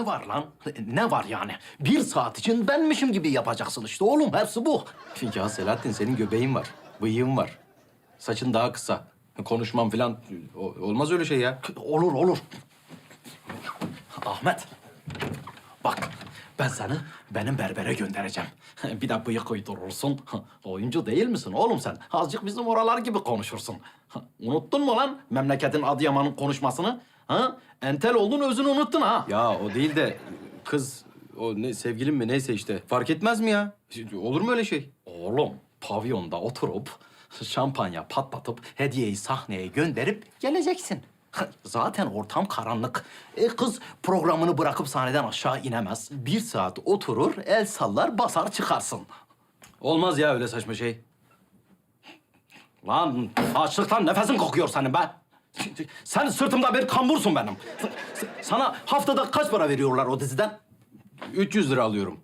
Ne var lan? Ne var yani? Bir saat için benmişim gibi yapacaksın işte oğlum. Hepsi bu. Ya Selahattin senin göbeğin var, bıyığın var. Saçın daha kısa. Konuşmam falan o- olmaz öyle şey ya. Olur olur. Ahmet. Bak ben seni benim berbere göndereceğim. Bir de bıyık uydurursun. Oyuncu değil misin oğlum sen? Azıcık bizim oralar gibi konuşursun. Unuttun mu lan memleketin Adıyaman'ın konuşmasını? Ha? Entel oldun özünü unuttun ha. Ya o değil de kız o ne sevgilim mi neyse işte fark etmez mi ya? Olur mu öyle şey? Oğlum pavyonda oturup şampanya patlatıp hediyeyi sahneye gönderip geleceksin. Zaten ortam karanlık. E, kız programını bırakıp sahneden aşağı inemez. Bir saat oturur, el sallar, basar çıkarsın. Olmaz ya öyle saçma şey. Lan açlıktan nefesin kokuyor senin be. Sen sırtımda bir kambursun benim. Sana haftada kaç para veriyorlar o diziden? 300 lira alıyorum.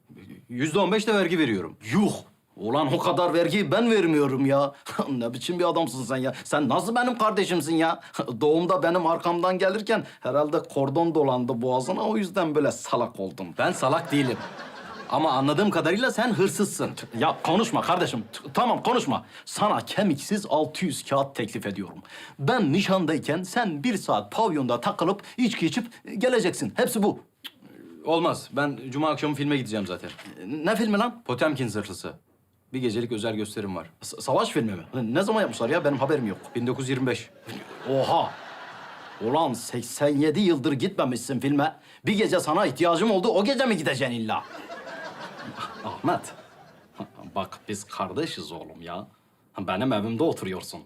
Yüzde on beş de vergi veriyorum. Yuh! Ulan o kadar vergiyi ben vermiyorum ya. ne biçim bir adamsın sen ya? Sen nasıl benim kardeşimsin ya? Doğumda benim arkamdan gelirken herhalde kordon dolandı boğazına o yüzden böyle salak oldum. Ben salak değilim. Ama anladığım kadarıyla sen hırsızsın. Ya konuşma kardeşim. Tamam konuşma. Sana kemiksiz 600 kağıt teklif ediyorum. Ben nişandayken sen bir saat pavyonda takılıp içki içip geleceksin. Hepsi bu. Olmaz. Ben cuma akşamı filme gideceğim zaten. Ne filmi lan? Potemkin zırhlısı. Bir gecelik özel gösterim var. S- savaş filmi mi? Ne zaman yapmışlar ya? Benim haberim yok. 1925. Oha! Ulan 87 yıldır gitmemişsin filme. Bir gece sana ihtiyacım oldu, o gece mi gideceksin illa? Ahmet, bak biz kardeşiz oğlum ya. Benim evimde oturuyorsun.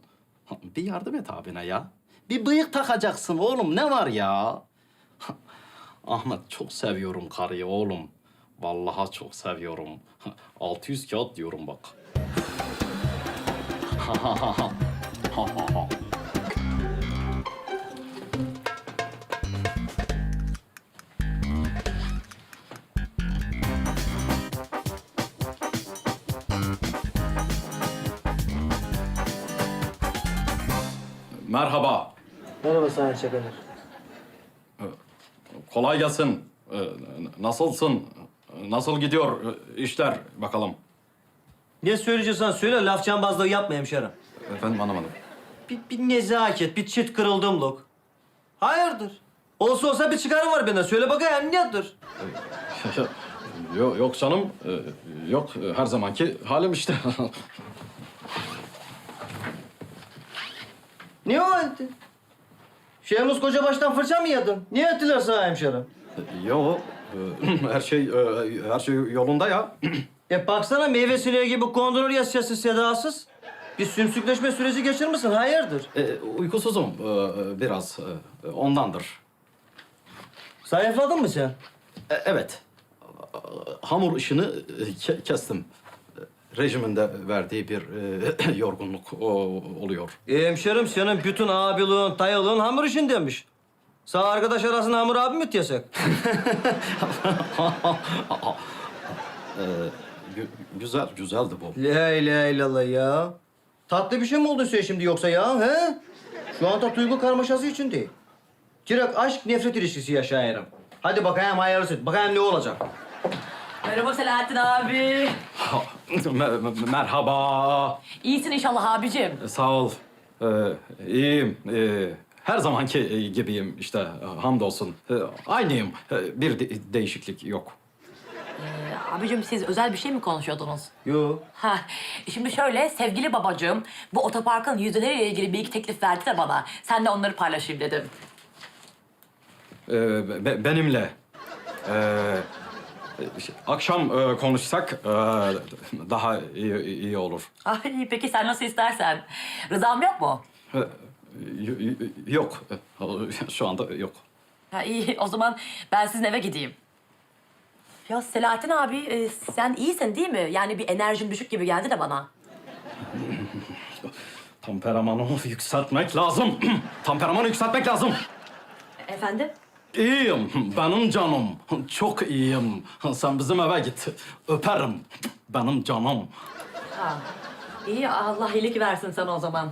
Bir yardım et abine ya. Bir bıyık takacaksın oğlum, ne var ya? Ahmet çok seviyorum karıyı oğlum. Vallahi çok seviyorum. 600 kağıt diyorum bak. Merhaba. Merhaba Sayın Çakalar. Kolay gelsin. Ee, nasılsın? Nasıl gidiyor e, işler bakalım? Ne söyleyeceksen söyle, laf cambazlığı yapma hemşerim. Efendim anlamadım. Bir, bir nezaket, bir çıt kırıldımlık. Hayırdır? Olsa olsa bir çıkarı var benden. Söyle bakayım nedir? yok, yok canım. Ee, yok her zamanki halim işte. Ne o? Şehmus koca baştan fırça mı yedin? Niye ettiler sana hemşerim? yok. her şey e, her şey yolunda ya. E baksana meyve sineği gibi kondurur ya sessiz sedasız. Bir sümsükleşme süreci geçirmişsin, hayırdır? Ee, uykusuzum e, biraz. e, ondandır. Zayıfladın mı sen? E, evet. Hamur işini e, ke- kestim. Rejiminde verdiği bir e, yorgunluk o, oluyor. E hemşerim senin bütün abiliğin, dayılığın hamur işindemiş. Sağ arkadaş arasında hamur abi mi diyesek? Ee, gü- güzel, güzeldi bu. La ilahe illallah ya. Tatlı bir şey mi oldu sen şimdi yoksa ya he? Şu anda duygu karmaşası için değil. Direkt aşk nefret ilişkisi yaşayarım. Hadi bakayım hayırlısı. Bakayım ne olacak. Merhaba Selahattin abi. Me- me- merhaba. İyisin inşallah abicim. Sağ ol. Ee, iyiyim. Ee, her zamanki e, gibiyim işte. Hamdolsun. Ee, aynıyım. Ee, bir de- değişiklik yok. Ee, abicim siz özel bir şey mi konuşuyordunuz? Yo. Ha, şimdi şöyle sevgili babacığım bu otoparkın yüzdeleriyle ilgili bir iki teklif verdi de bana. Sen de onları paylaşayım dedim. Ee, be- benimle. Ee, akşam e, konuşsak e, daha iyi, iyi olur. Ay peki sen nasıl istersen. Rızam yok mu? Y- y- yok. Şu anda yok. Ha, iyi o zaman ben sizin eve gideyim. Ya Selahattin abi e, sen iyisin değil mi? Yani bir enerjin düşük gibi geldi de bana. Temperamanı yükseltmek lazım. Temperamanı yükseltmek lazım. Efendim? İyiyim, benim canım. Çok iyiyim. Sen bizim eve git. Öperim. Benim canım. Ha. İyi Allah iyilik versin sana o zaman.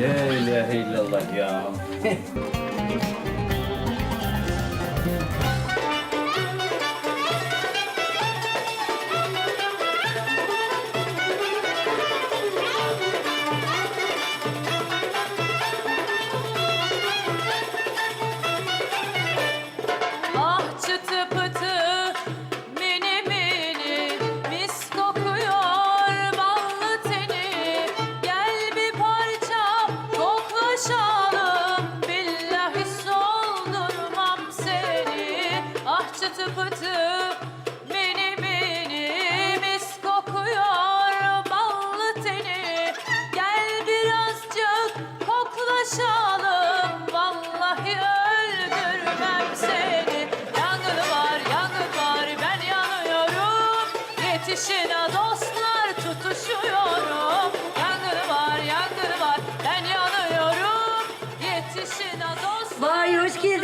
La ilahe illallah ya.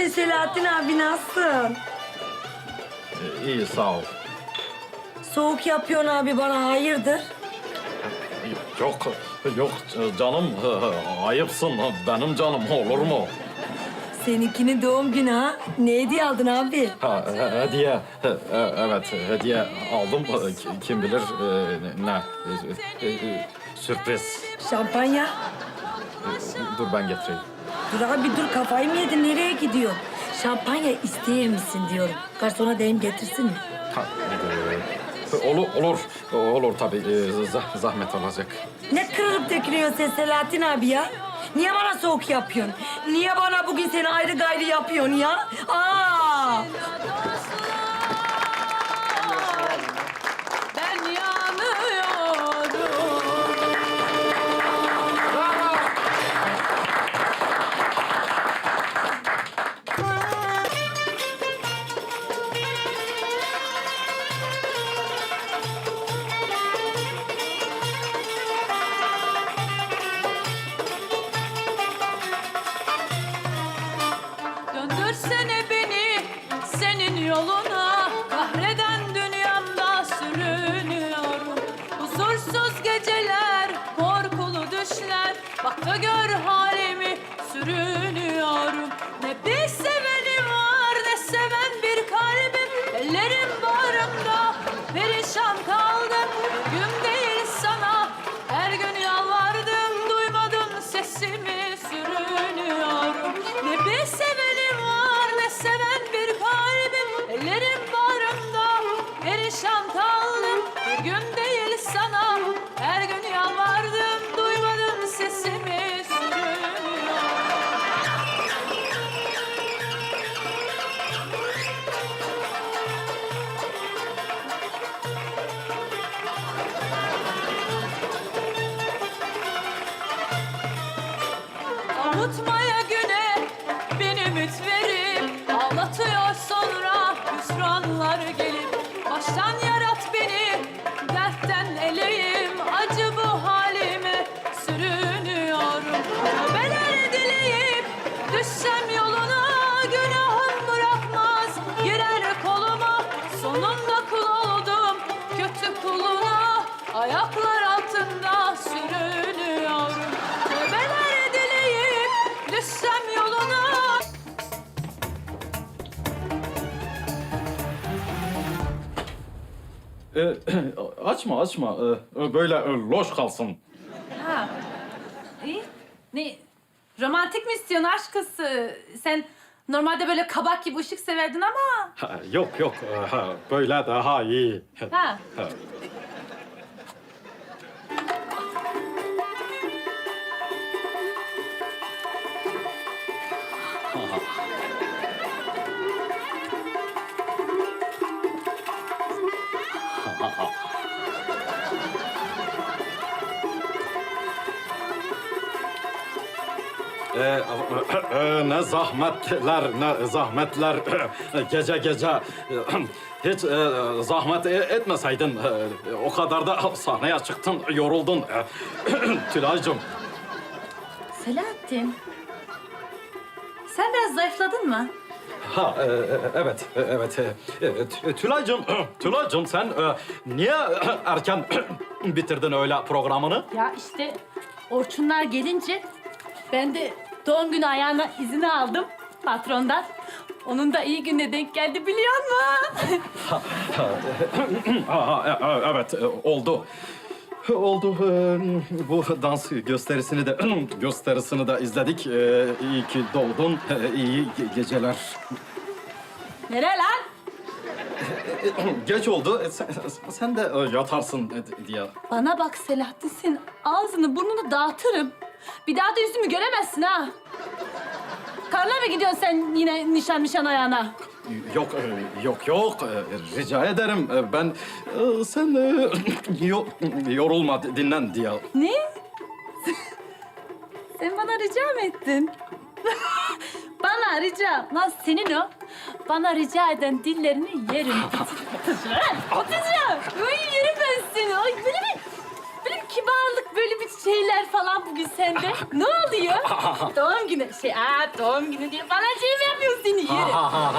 Geldin Selahattin abi nasılsın? İyi sağ ol. Soğuk yapıyorsun abi bana hayırdır? Yok, yok canım. Ayıpsın. Benim canım olur mu? Seninkinin doğum günü ha? Ne hediye aldın abi? Ha, he- hediye. He- e- Evet, hediye aldım. Ki- Kim bilir e, ne? E, e, Sürpriz. Şampanya. Dur ben getireyim. Dur abi dur kafayı mı yedin nereye gidiyor? Şampanya ister misin diyorum. Garsona deyim getirsin mi? Ha, e, olur, olur. Olur tabii. E, zah- zahmet olacak. Ne kırılıp dökülüyorsun sen Selahattin abi ya? Niye bana soğuk yapıyorsun? Niye bana bugün seni ayrı gayrı yapıyorsun ya? Aa! Gör halimi E, açma, açma. E, böyle e, loş kalsın. Ha. İyi. Ne? Romantik mi istiyorsun aşkısı? Sen normalde böyle kabak gibi ışık severdin ama. Ha, yok, yok. E, ha, böyle daha iyi. Ha. Ha. Ee, e, ne zahmetler, ne zahmetler. gece gece hiç e, zahmet e- etmeseydin. e, o kadar da sahneye çıktın, yoruldun. E, Tülay'cığım. Selahattin. Sen biraz zayıfladın mı? Ha, e, e, evet, e, evet. e, e, Tü- Tülay'cığım, Tülay'cığım sen e, niye erken bitirdin öyle programını? Ya işte Orçunlar gelince ben de doğum günü ayağına izin aldım patrondan. Onun da iyi gününe denk geldi biliyor musun? Ha, e, e, evet, e, oldu. Oldu. E, Bu dans gösterisini de gösterisini de izledik. E, İyi ki doğdun. E, İyi ge- geceler. Nereye lan? Geç oldu. E, Sen, sen de e, yatarsın e, diye. Bana bak Selahattin senin ağzını burnunu dağıtırım. Bir daha da yüzümü göremezsin ha. Karla mı gidiyorsun sen yine nişan nişan ayağına? Yok, e, yok, yok. E, Rica ederim. E, Ben e, sen e, yo- yorulma, dinlen diye. Ne? sen bana rica mı ettin? Bana rica. Lan senin o. Bana rica eden dillerini yerim. Atacağım. Ay yerim ben seni. Ay böyle bir, böyle bir kibarlık, böyle bir şeyler falan bugün sende. Ne oluyor? doğum günü. Şey, aa doğum günü diye bana şey mi yapıyorsun seni yerim. Aa.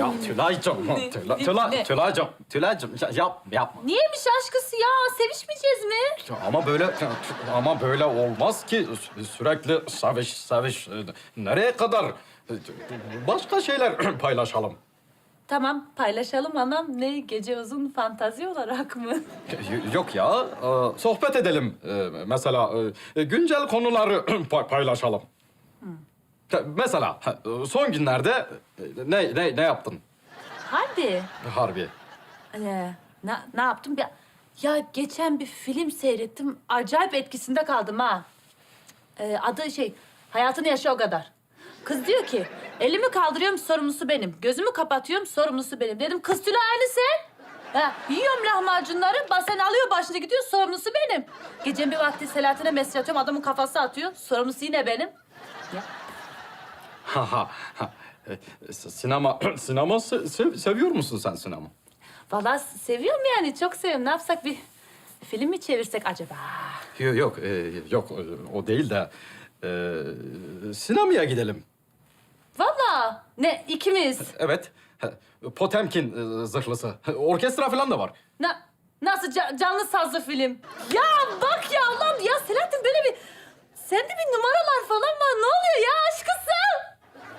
Ya Tülay'cığım, Ne? Tülay, Ne? Tülay, Tülay'cığım, Tülay'cığım ya, yap, yapma. Niyeymiş aşkısı ya? Sevişmeyeceğiz mi? Ya Ama böyle ama böyle olmaz ki Sü- sürekli seviş seviş nereye kadar başka şeyler paylaşalım. Tamam paylaşalım anam. Ne gece uzun fantazi olarak mı? Yok ya e, sohbet edelim E, mesela e, güncel konuları pa- paylaşalım. Mesela son günlerde e, ne ne ne yaptın Hadi. Harbi? Ee, ne, ne yaptım? Ya, ya geçen bir film seyrettim. Acayip etkisinde kaldım ha. Ee, adı şey, hayatını yaşa o kadar. Kız diyor ki, elimi kaldırıyorum sorumlusu benim. Gözümü kapatıyorum sorumlusu benim. Dedim kız Tülay aynı sen. Ha, yiyorum lahmacunları, basen alıyor başını gidiyor sorumlusu benim. Gecenin bir vakti Selahattin'e mesaj atıyorum, adamın kafası atıyor. Sorumlusu yine benim. Ya. Ha, ha, ha. E, sinema sinema se- sev- seviyor musun sen sinema? Vallahi seviyorum yani, çok seviyorum. Ne yapsak bir film mi çevirsek acaba? Yok yok e, yok e, o değil de e, sinemaya gidelim. Vallahi ne ikimiz? Evet. Potemkin e, zırhlısı. Orkestra falan da var. Na, nasıl ca- canlı sazlı film? Ya bak ya Allah'ım ya Selahattin böyle bir... Sende bir numaralar falan var. Ne oluyor ya aşkısı?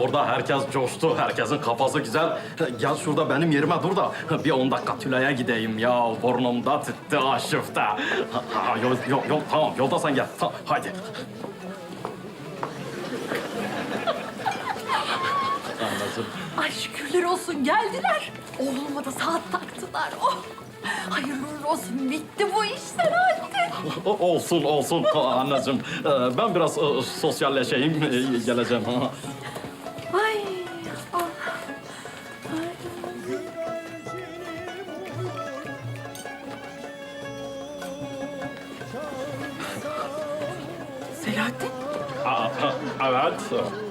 Burada herkes coştu. Herkesin kafası güzel. Gel şurada benim yerime dur da bir on dakika Tülay'a gideyim ya. Burnumda tüttü aşıfta. Ha, ha, yol, yol, yol, tamam yolda sen gel. Tamam, haydi. Anlasın. Ay şükürler olsun geldiler. Oğluma da saat taktılar. Oh. Hayırlı uğurlu olsun. Bitti bu iş. O- Olsun olsun anneciğim. Ee, Ben biraz e, sosyalleşeyim. e, Geleceğim. Selahattin. Aa, ha,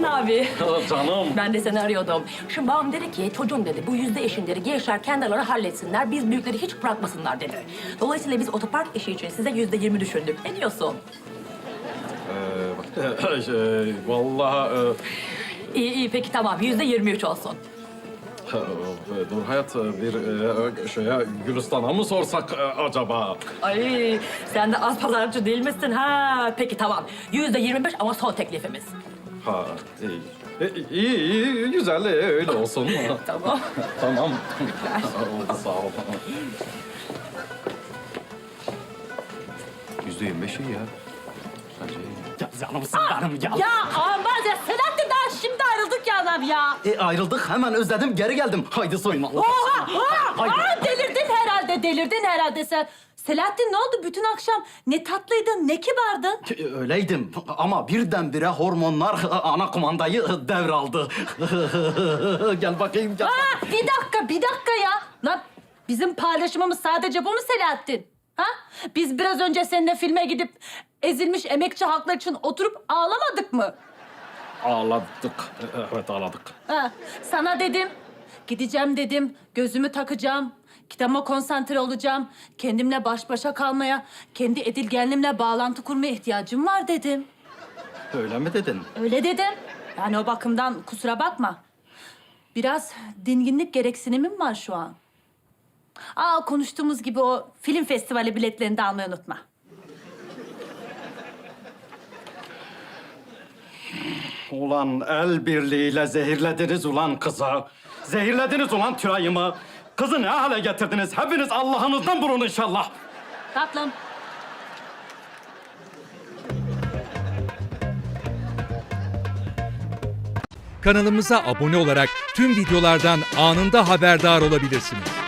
Selahattin abi. Canım. Ben de seni arıyordum. Şimdi babam dedi ki çocuğum dedi bu yüzde eşinleri gençler kendileri halletsinler. Biz büyükleri hiç bırakmasınlar dedi. Dolayısıyla biz otopark işi için size yüzde yirmi düşündük. Ne diyorsun? Ee, şey, Vallahi... e, İyi iyi peki tamam yüzde yirmi üç olsun. e, Dur hayat bir e, şeye Gülistan'a mı sorsak e, acaba? Ay sen de az pazarcı değil misin? Ha peki tamam. Yüzde yirmi beş ama son teklifimiz. Ha iyi. E, iyi, iyi, güzel e, öyle olsun. Tamam. tamam. Oldu sağ ol. Yüzde yirmi beş iyi ya. Bence iyi. Gel canımsın benim gel. Ya aman ya Selahattin daha şimdi ayrıldık ya adam ya. E, ayrıldık hemen özledim geri geldim. Haydi soyun Allah. Oha! oha! Haydi. Aa, delirdin herhalde, delirdin herhalde sen. Selahattin ne oldu bütün akşam? Ne tatlıydın, ne kibardın. Öyleydim ama birdenbire hormonlar ana kumandayı devraldı. gel bakayım gel. Aa, bir dakika, bir dakika ya. Lan Bizim paylaşımımız sadece bu mu Selahattin? Ha? Biz biraz önce seninle filme gidip ezilmiş emekçi halklar için oturup ağlamadık mı? Ağladık. Evet ağladık. Ha, sana dedim. Gideceğim dedim. Gözümü takacağım. Kitaba konsantre olacağım. Kendimle baş başa kalmaya, kendi edilgenliğimle bağlantı kurmaya ihtiyacım var dedim. Öyle mi dedin? Öyle dedim. Yani o bakımdan kusura bakma. Biraz dinginlik gereksinimim var şu an. Aa konuştuğumuz gibi o film festivali biletlerini de almayı unutma. Ulan el birliğiyle zehirlediniz ulan kızı. Zehirlediniz ulan Tülay'ımı. Kızı ne hale getirdiniz? Hepiniz Allah'ınızdan bulun inşallah. Tatlım. Kanalımıza abone olarak tüm videolardan anında haberdar olabilirsiniz.